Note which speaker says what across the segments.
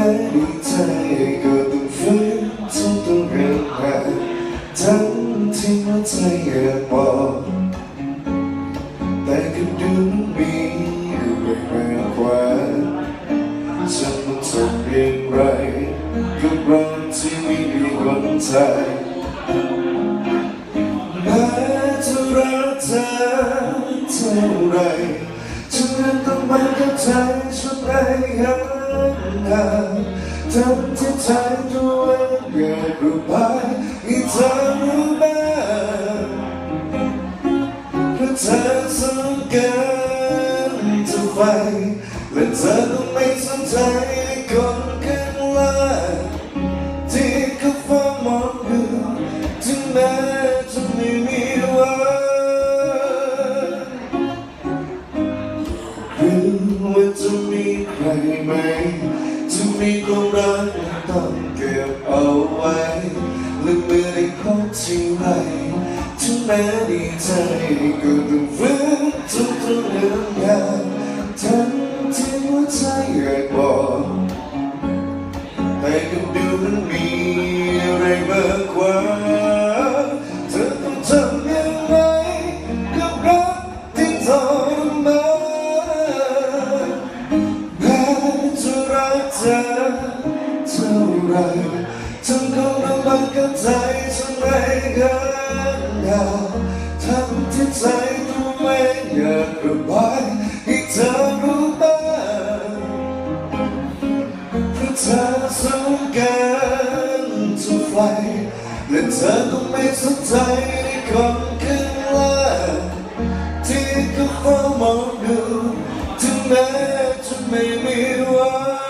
Speaker 1: ม้ดีใจก็ต้องฝืนทุกตัวเรื่องราวทั้งที่หัวใจอยากบอกแต่ก็ดูมีอะไรมากกว่าฉันต้องทำอย่างไรกับรักที่ไม่มีวันตายแม้จะรักเธอเท่าไรฉันยังต้องมาเข้าใจฉันได้ยัง ไงทำที่ใจด้วเองอยากรู้ไปให้เธอรู้บ้างเพราะเธอสำคัญจะไปและเธอต้องไม่สนใจคนกัน ไหมจะมีความรักต้องเก็บเอาไว้ลืมเมื่อได้พบจริงไหมถึงแม้ดีใจก็ต้องฟื้นทุกทุกเรื่องงานทั้งที่หัวใจอยากบอก อเท่าไรฉันคงลำบากกับใจฉันไม่กันยาทำที่ใจตัวเองอยากระบายให้เธอรู้บ้างเพราะเธอสำคัญทุกไฟและเธอก็ไม่สนใจในคนข้างล่างที่เขาเฝ้ามองดูถึงแม้จะไม่มีวัน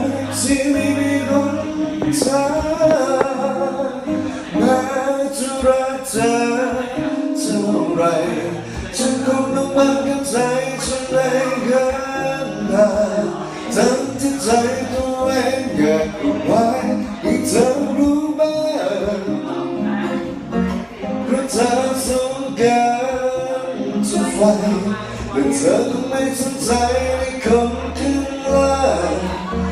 Speaker 1: รักเธอเท่าไรฉันคงต้องมากับใจฉันได้กันนานทั้งที่ใจตัวเองอยากเอาไว้ให้เธอรู้บ้างเพราะเธอสงการจะไฟและเธอก็ไม่สนใจในคนข้างล่าง